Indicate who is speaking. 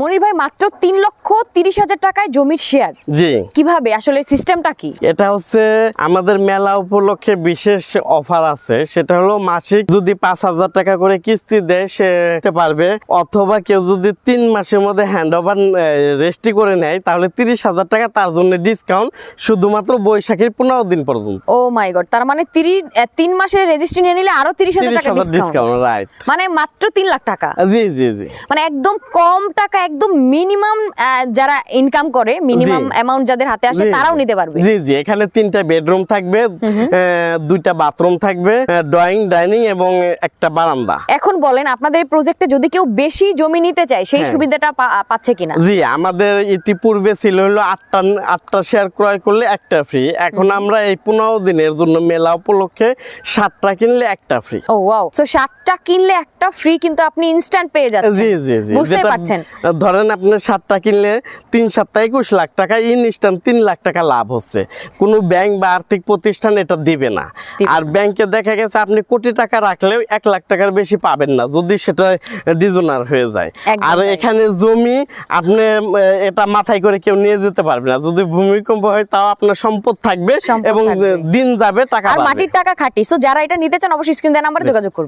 Speaker 1: মনির ভাই মাত্র তিন লক্ষ তিরিশ হাজার টাকায় জমির শেয়ার
Speaker 2: জি।
Speaker 1: কীভাবে? আসলে সিস্টেমটা কি?
Speaker 2: এটা হচ্ছে আমাদের মেলা উপলক্ষে বিশেষ অফার আছে। সেটা হলো মাসিক যদি পাঁচ হাজার টাকা করে কিস্তি দেয় সে পারবে। অথবা কেউ যদি তিন মাসের মধ্যে হ্যান্ড ওভার রেজিস্ট্রি করে নেয় তাহলে তিরিশ হাজার টাকা তার জন্য ডিসকাউন্ট শুধুমাত্র বৈশাখীর পনেরো দিন পর্যন্ত।
Speaker 1: ও মাই গড তার মানে তিরিশ তিন মাসের রেজিস্ট্রি নিয়ে নিলে আরও তিরিশ হাজার টাকা ডিসকাউন্ট
Speaker 2: ডিসকাউন্ট রাইট
Speaker 1: মানে মাত্র তিন লাখ টাকা।
Speaker 2: জি জি জি।
Speaker 1: মানে একদম কম টাকা একদম মিনিমাম যারা ইনকাম করে মিনিমাম অ্যামাউন্ট যাদের হাতে আসে তারাও নিতে পারবে।
Speaker 2: জি জি এখানে তিনটা বেডরুম থাকবে দুইটা বাথরুম থাকবে ড্রয়িং ডাইনিং এবং একটা বারান্দা।
Speaker 1: এখন বলেন আপনাদের এই প্রজেক্টে যদি কেউ বেশি জমি নিতে চায় সেই
Speaker 2: হ্যাঁ।
Speaker 1: সুবিধাটা পাচ্ছে কিনা?
Speaker 2: জি আমাদের ইতিপূর্বে ছিল হলো আটটা আটটা শেয়ার ক্রয় করলে একটা ফ্রি এখন আমরা এই পনেরো দিনের জন্য মেলা উপলক্ষে সাতটা কিনলে একটা ফ্রি
Speaker 1: ও ওয়াও সো সাতটা কিনলে একটা ফ্রি কিন্তু আপনি ইনস্ট্যান্ট পেয়ে যাচ্ছেন।
Speaker 2: জি জি জি।
Speaker 1: বুঝতে পারছেন।
Speaker 2: ধরেন আপনি সাতটা কিনলে তিন সপ্তাহে একুশ লাখ টাকা ইনস্ট্যান্ট তিন লাখ টাকা লাভ হচ্ছে। কোনো ব্যাংক বা আর্থিক প্রতিষ্ঠান এটা দিবে না। আর ব্যাংকে দেখা গেছে আপনি কোটি টাকা রাখলেও এক লাখ টাকার বেশি পাবেন না যদি সেটা ডিজোনার হয়ে যায়। আর এখানে জমি আপনি এটা মাথায় করে কেউ নিয়ে যেতে পারবে না। যদি ভূমিকম্প হয় তাও আপনার সম্পদ থাকবে এবং দিন যাবে টাকা
Speaker 1: মাটির টাকা খাটি। সো যারা এটা নিতে চান অবশ্যই স্ক্রিন দেওয়া নাম্বারে যোগাযোগ করবেন